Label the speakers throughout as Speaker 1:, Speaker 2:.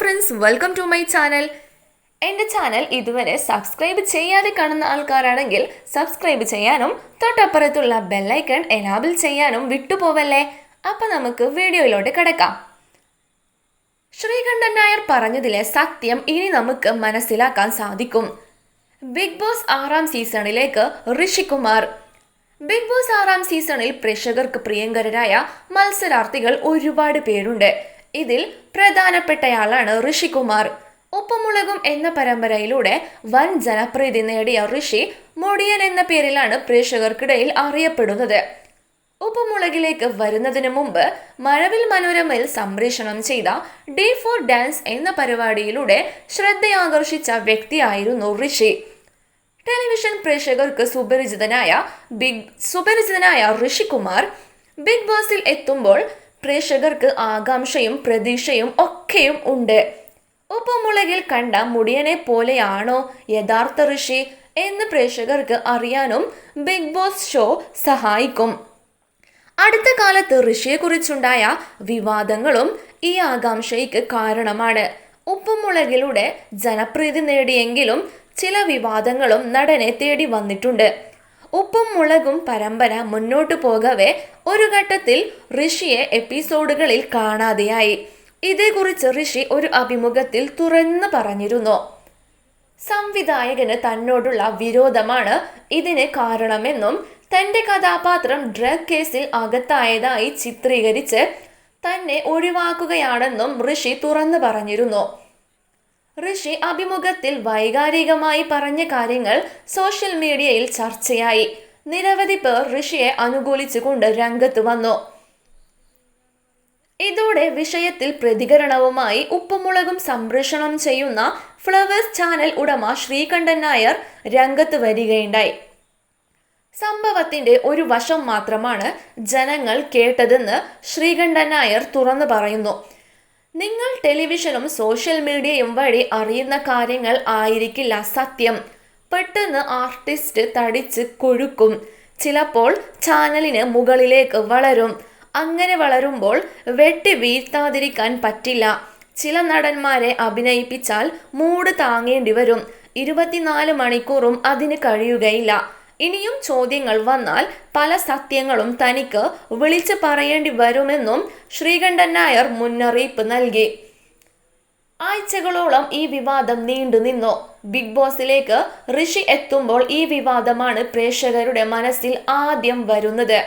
Speaker 1: Friends welcome to my channel എന്റെ channel ഇതുവരെ subscribe ചെയ്യാതെ കാണുന്ന ആൾക്കാരാണെങ്കിൽ സബ്സ്ക്രൈബ് ചെയ്യാനും തൊട്ടപ്പുറത്തുള്ള ബെല്ലൈക്കൺ എനാബിൾ ചെയ്യാനും വിട്ടുപോവല്ലേ? അപ്പം നമുക്ക് വീഡിയോയിലോട്ട് കിടക്കാം. ശ്രീകണ്ഠൻ നായർ പറഞ്ഞതിലെ സത്യം ഇനി നമുക്ക് മനസ്സിലാക്കാൻ സാധിക്കും. ബിഗ് ബോസ് ആറാം സീസണിലേക്ക് ഋഷികുമാർ. ബിഗ് ബോസ് ആറാം സീസണിൽ പ്രേക്ഷകർക്ക് പ്രിയങ്കരരായ മത്സരാർത്ഥികൾ ഒരുപാട് പേരുണ്ട്. ഇതിൽ പ്രധാനപ്പെട്ടയാളാണ് ഋഷികുമാർ. ഉപ്പുമുളകും എന്ന പരമ്പരയിലൂടെ വൻ ജനപ്രീതി നേടിയ ഋഷി മുടിയൻ എന്ന പേരിലാണ് പ്രേക്ഷകർക്കിടയിൽ അറിയപ്പെടുന്നത്. ഉപ്പുമുളകിലേക്ക് വരുന്നതിന് മുമ്പ് മഴവിൽ മനോരമയിൽ സംപ്രേഷണം ചെയ്ത ഡേ ഫോർ ഡാൻസ് എന്ന പരിപാടിയിലൂടെ ശ്രദ്ധയാകർഷിച്ച വ്യക്തിയായിരുന്നു ഋഷി. ടെലിവിഷൻ പ്രേക്ഷകർക്ക് സുപരിചിതനായ ബിഗ് സുപരിചിതനായ ഋഷികുമാർ ബിഗ് ബോസിൽ എത്തുമ്പോൾ പ്രേക്ഷകർക്ക് ആകാംക്ഷയും പ്രതീക്ഷയും ഒക്കെയും ഉണ്ട്. ഉപ്പുമുളകിൽ കണ്ട മുടിയനെ പോലെയാണോ യഥാർത്ഥ ഋഷി എന്ന് പ്രേക്ഷകർക്ക് അറിയാനും ബിഗ് ബോസ് ഷോ സഹായിക്കും. അടുത്ത കാലത്ത് ഋഷിയെക്കുറിച്ചുണ്ടായ വിവാദങ്ങളും ഈ ആകാംക്ഷയ്ക്ക് കാരണമാണ്. ഉപ്പുമുളകിലൂടെ ജനപ്രീതി നേടിയെങ്കിലും ചില വിവാദങ്ങളും നടനെ തേടി വന്നിട്ടുണ്ട്. ഉപ്പും മുളകും പരമ്പര മുന്നോട്ടു പോകവെ ഒരു ഘട്ടത്തിൽ ഋഷിയെ എപ്പിസോഡുകളിൽ കാണാതെയായി. ഇതേക്കുറിച്ച് ഋഷി ഒരു അഭിമുഖത്തിൽ തുറന്നു പറഞ്ഞിരുന്നു. സംവിധായകന് തന്നോടുള്ള വിരോധമാണ് ഇതിന് കാരണമെന്നും തന്റെ കഥാപാത്രം ഡ്രഗ് കേസിൽ അകത്തായതായി ചിത്രീകരിച്ച് തന്നെ ഒഴിവാക്കുകയാണെന്നും ഋഷി തുറന്നു പറഞ്ഞിരുന്നു. ഋഷി അഭിമുഖത്തിൽ വൈകാരികമായി പറഞ്ഞ കാര്യങ്ങൾ സോഷ്യൽ മീഡിയയിൽ ചർച്ചയായി. നിരവധി പേർ ഋഷിയെ അനുകൂലിച്ചുകൊണ്ട് രംഗത്ത് വന്നു. ഇതോടെ വിഷയത്തിൽ പ്രതികരണവുമായി ഉപ്പുമുളകും സംപ്രേഷണം ചെയ്യുന്ന ഫ്ലവേഴ്സ് ചാനൽ ഉടമ ശ്രീകണ്ഠൻ നായർ രംഗത്ത് വരികയുണ്ടായി. സംഭവത്തിന്റെ ഒരു വശം മാത്രമാണ് ജനങ്ങൾ കേട്ടതെന്ന് ശ്രീകണ്ഠൻ നായർ തുറന്നു പറയുന്നു. നിങ്ങൾ ടെലിവിഷനും സോഷ്യൽ മീഡിയയും വഴി അറിയുന്ന കാര്യങ്ങൾ ആയിരിക്കില്ല സത്യം. പെട്ടെന്ന് ആർട്ടിസ്റ്റ് തടിച്ച് കൊഴുക്കും. ചിലപ്പോൾ ചാനലിന് മുകളിലേക്ക് വളരും. അങ്ങനെ വളരുമ്പോൾ വെട്ടി വീഴ്ത്താതിരിക്കാൻ പറ്റില്ല. ചില നടന്മാരെ അഭിനയിപ്പിച്ചാൽ മൂട് താങ്ങേണ്ടി വരും. ഇരുപത്തിനാല് മണിക്കൂറും അതിന് കഴിയുകയില്ല. ഇനിയും ചോദ്യങ്ങൾ വന്നാൽ പല സത്യങ്ങളും തനിക്ക് വിളിച്ചു പറയേണ്ടി വരുമെന്നും ശ്രീകണ്ഠൻ നായർ മുന്നറിയിപ്പ് നൽകി. ആഴ്ചകളോളം ഈ വിവാദം നീണ്ടുനിന്നു ബിഗ് ബോസിലേക്ക് ഋഷി എത്തുമ്പോൾ ഈ വിവാദമാണ് പ്രേക്ഷകരുടെ മനസ്സിൽ ആദ്യം വരുന്നത്.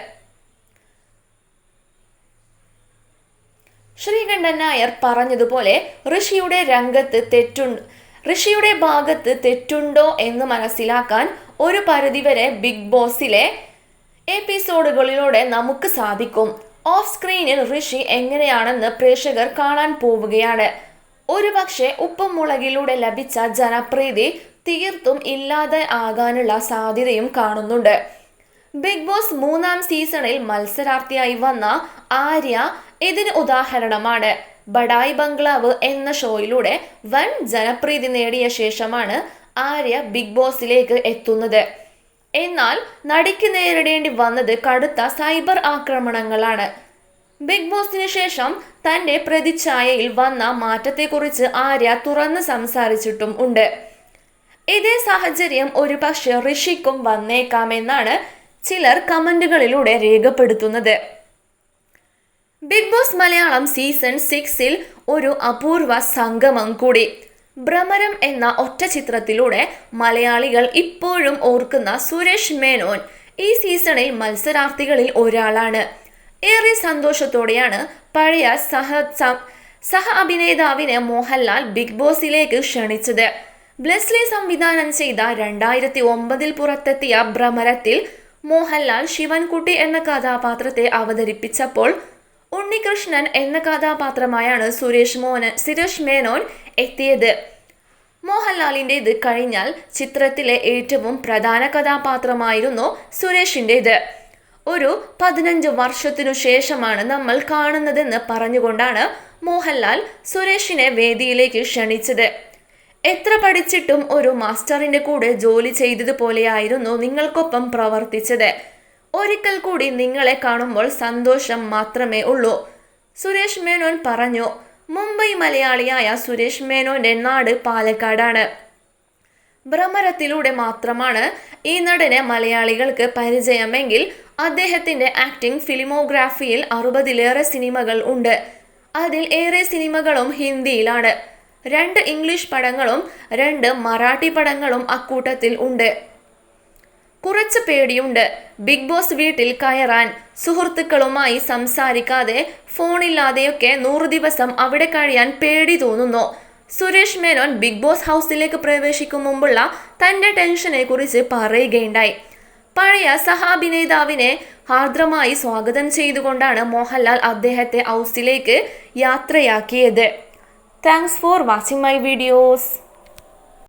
Speaker 1: ശ്രീകണ്ഠൻ നായർ പറഞ്ഞതുപോലെ ഋഷിയുടെ രംഗത്ത് തെറ്റുണ്ട്. ഋഷിയുടെ ഭാഗത്ത് തെറ്റുണ്ടോ എന്ന് മനസ്സിലാക്കാൻ ഒരു പരിധിവരെ ബിഗ് ബോസിലെ എപ്പിസോഡുകളിലൂടെ നമുക്ക് സാധിക്കും. ഓഫ് സ്ക്രീനിൽ ഋഷി എങ്ങനെയാണെന്ന് പ്രേക്ഷകർ കാണാൻ പോവുകയാണ്. ഒരുപക്ഷെ പക്ഷെ ഉപ്പുമുളകിലൂടെ ലഭിച്ച ജനപ്രീതി തീർത്തും ഇല്ലാതെ ആകാനുള്ള സാധ്യതയും കാണുന്നുണ്ട്. ബിഗ് ബോസ് മൂന്നാം സീസണിൽ മത്സരാർത്ഥിയായി വന്ന ആര്യ ഇതിന് ഉദാഹരണമാണ്. ബഡായി ബംഗ്ലാവ് എന്ന ഷോയിലൂടെ വൻ ജനപ്രീതി നേടിയ ശേഷമാണ് ആര്യ ബിഗ് ബോസിലേക്ക് എത്തുന്നത്. എന്നാൽ നടിക്ക് നേരിടേണ്ടി വന്നത് കടുത്ത സൈബർ ആക്രമണങ്ങളാണ്. ബിഗ് ബോസിന് ശേഷം തന്റെ പ്രതിച്ഛായയിൽ വന്ന മാറ്റത്തെക്കുറിച്ച് ആര്യ തുറന്ന് സംസാരിച്ചിട്ടും ഉണ്ട്. ഇതേ സാഹചര്യം ഒരു പക്ഷെ ഋഷിക്കും വന്നേക്കാമെന്നാണ് ചിലർ കമന്റുകളിലൂടെ രേഖപ്പെടുത്തുന്നത്. ബിഗ് ബോസ് മലയാളം സീസൺ സിക്സിൽ ഒരു അപൂർവ സംഗമം കൂടി. ഭ്രമരം എന്ന ഒറ്റ ചിത്രത്തിലൂടെ മലയാളികൾ ഇപ്പോഴും ഓർക്കുന്ന സുരേഷ് മേനോൻ ഈ സീസണിൽ മത്സരാർത്ഥികളിൽ ഒരാളാണ്. ഏറെ സന്തോഷത്തോടെയാണ് പഴയ സഹ സഹ അഭിനേതാവിനെ മോഹൻലാൽ ബിഗ് ബോസിലേക്ക് ക്ഷണിച്ചത്. ബ്ലെസ്ലി സംവിധാനം ചെയ്ത രണ്ടായിരത്തി ഒമ്പതിൽ പുറത്തെത്തിയ ഭ്രമരത്തിൽ മോഹൻലാൽ ശിവൻകുട്ടി എന്ന കഥാപാത്രത്തെ അവതരിപ്പിച്ചപ്പോൾ ഉണ്ണികൃഷ്ണൻ എന്ന കഥാപാത്രമായാണ് സുരേഷ് മോഹൻ സുരേഷ് മേനോൻ എത്തിയത്. മോഹൻലാലിന്റെത് കഴിഞ്ഞാൽ ചിത്രത്തിലെ ഏറ്റവും പ്രധാന കഥാപാത്രമായിരുന്നു സുരേഷിന്റേത് ഒരു പതിനഞ്ച് വർഷത്തിനു ശേഷമാണ് നമ്മൾ കാണുന്നതെന്ന് പറഞ്ഞുകൊണ്ടാണ് മോഹൻലാൽ സുരേഷിനെ വേദിയിലേക്ക് ക്ഷണിച്ചത്. എത്ര പഠിച്ചിട്ടും ഒരു മാസ്റ്ററിന്റെ കൂടെ ജോലി ചെയ്തതുപോലെയായിരുന്നു നിങ്ങൾക്കൊപ്പം പ്രവർത്തിച്ചത്. ഒരിക്കൽ കൂടി നിങ്ങളെ കാണുമ്പോൾ സന്തോഷം മാത്രമേ ഉള്ളൂ. സുരേഷ് മേനോൻ പറഞ്ഞു മുംബൈ മലയാളിയായ സുരേഷ് മേനോന്റെ നാട് പാലക്കാടാണ്. ഭ്രമരത്തിലൂടെ മാത്രമാണ് ഈ നടനെ മലയാളികൾക്ക് പരിചയമെങ്കിൽ അദ്ദേഹത്തിന്റെ ആക്ടിംഗ് ഫിലിമോഗ്രാഫിയിൽ അറുപതിലേറെ സിനിമകൾ ഉണ്ട്. അതിൽ ഏറെ സിനിമകളും ഹിന്ദിയിലാണ്. രണ്ട് ഇംഗ്ലീഷ് പടങ്ങളും രണ്ട് മറാഠി പടങ്ങളും അക്കൂട്ടത്തിൽ ഉണ്ട്. കുറച്ച് പേടിയുണ്ട്. ബിഗ് ബോസ് വീട്ടിൽ കയറാൻ. സുഹൃത്തുക്കളുമായി സംസാരിക്കാതെ ഫോണില്ലാതെയൊക്കെ നൂറ് ദിവസം അവിടെ കഴിയാൻ പേടി തോന്നുന്നു. സുരേഷ് മേനോൻ ബിഗ് ബോസ് ഹൗസിലേക്ക് പ്രവേശിക്കും മുമ്പുള്ള തന്റെ ടെൻഷനെ കുറിച്ച് പറയുകയുണ്ടായി. പഴയ സഹാഭിനേതാവിനെ ആർദ്രമായി സ്വാഗതം ചെയ്തുകൊണ്ടാണ് മോഹൻലാൽ അദ്ദേഹത്തെ ഹൗസിലേക്ക് യാത്രയാക്കിയത്. Thanks for watching my videos.